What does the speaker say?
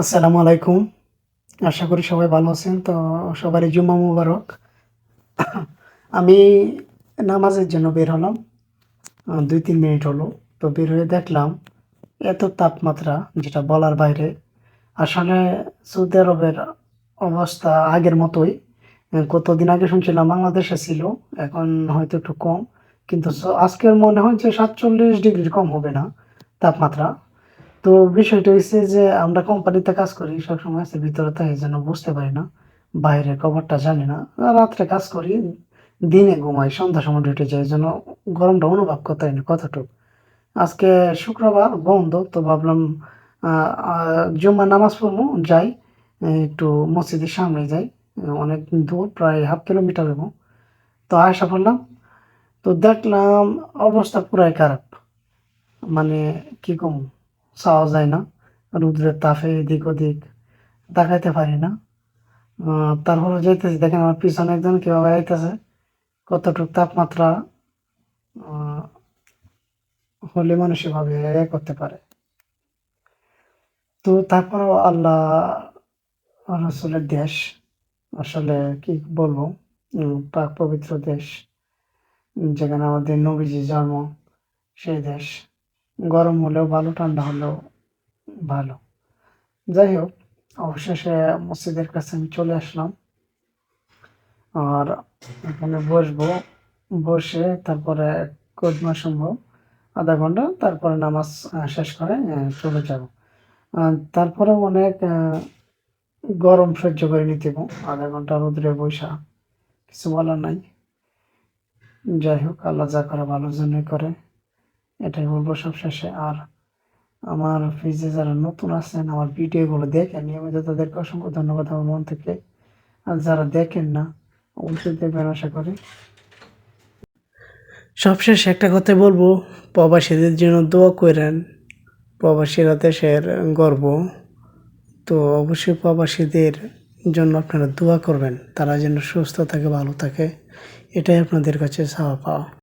আসসালামু আলাইকুম। আশা করি সবাই ভালো আছেন। তো সবারই জুম্মা মুবারক। আমি নামাজের জন্য বের হলাম। দুই তিন মিনিট হলো। তো বের হয়ে দেখলাম এত তাপমাত্রা, যেটা বলার বাইরে। আসলে সৌদি আরবের অবস্থা আগের মতোই। কতদিন আগে শুনছিলাম বাংলাদেশে ছিল, এখন হয়তো একটু কম। কিন্তু আজকের মনে হয় যে সাতচল্লিশ ডিগ্রি কম হবে না তাপমাত্রা। তো বিষয়টা হচ্ছে যে আমরা কোম্পানিতে কাজ করি, সবসময় আছে ভিতরে, তাই যেন বুঝতে পারি না। বাইরের খবরটা জানি না। রাত্রে কাজ করি, দিনে ঘুমাই সন্ধ্যা সময় ডিউটি যাই যেন গরমটা অনুভব করতে না কতটুকু। আজকে শুক্রবার, বন্ধ, তো ভাবলাম জুম্মা নামাজ পড়ব, যাই, একটু মসজিদের সামনে যাই, অনেক দূর, প্রায় হাফ কিলোমিটার এবং তো আসা পড়লাম, তো দেখলাম অবস্থা পুরাই খারাপ। মানে কি কম? চাওয়া যায় না। রৌদ্রের তাপে এদিক ওদিক তাকাইতে পারি না। তারপরে যাইতেছি, দেখেন আমার পিছনে একজন কীভাবে আইতেছে। কতটুকু তাপমাত্রা হলে মানুষ এভাবে করতে পারে। তো তারপরেও আল্লাহ রসুলের দেশ, আসলে কি বলব পাক পবিত্র দেশ। যেখানে আমাদের নবীজি জন্ম, সেই দেশ। গরম হলেও ভালো, ঠান্ডা হলেও ভালো। যাই হোক, অবশেষে মসজিদের কাছে আমি চলে আসলাম। আর এখানে বসবো, বসে তারপরে কদমা সম্ভব, আধা ঘণ্টা, তারপরে নামাজ শেষ করে চলে যাব। তারপরে অনেক গরম সহ্য করে নিতে আধা ঘণ্টা রোদ্রে বৈশা কিছু বলার নাই। যাই হোক, আল্লাহ যা করে ভালোর জন্যই করে। এটাই বলব সব শেষে আর আমার পেজে যারা নতুন আছেন, আমার ভিডিওগুলো দেখেন, নিয়মিত তাদেরকে অসংখ্য ধন্যবাদ আমার মন থেকে। আর যারা দেখেন না, অবশ্যই দেখবেন, আশা করি। সবশেষে একটা কথা বলব, প্রবাসীদের জন্য দোয়া করেন, প্রবাসীরা দেশের গর্ব। তো অবশ্যই প্রবাসীদের জন্য আপনারা দোয়া করবেন, তারা যেন সুস্থ থাকে, ভালো থাকে, এটাই আপনাদের কাছে চাওয়া পাওয়া।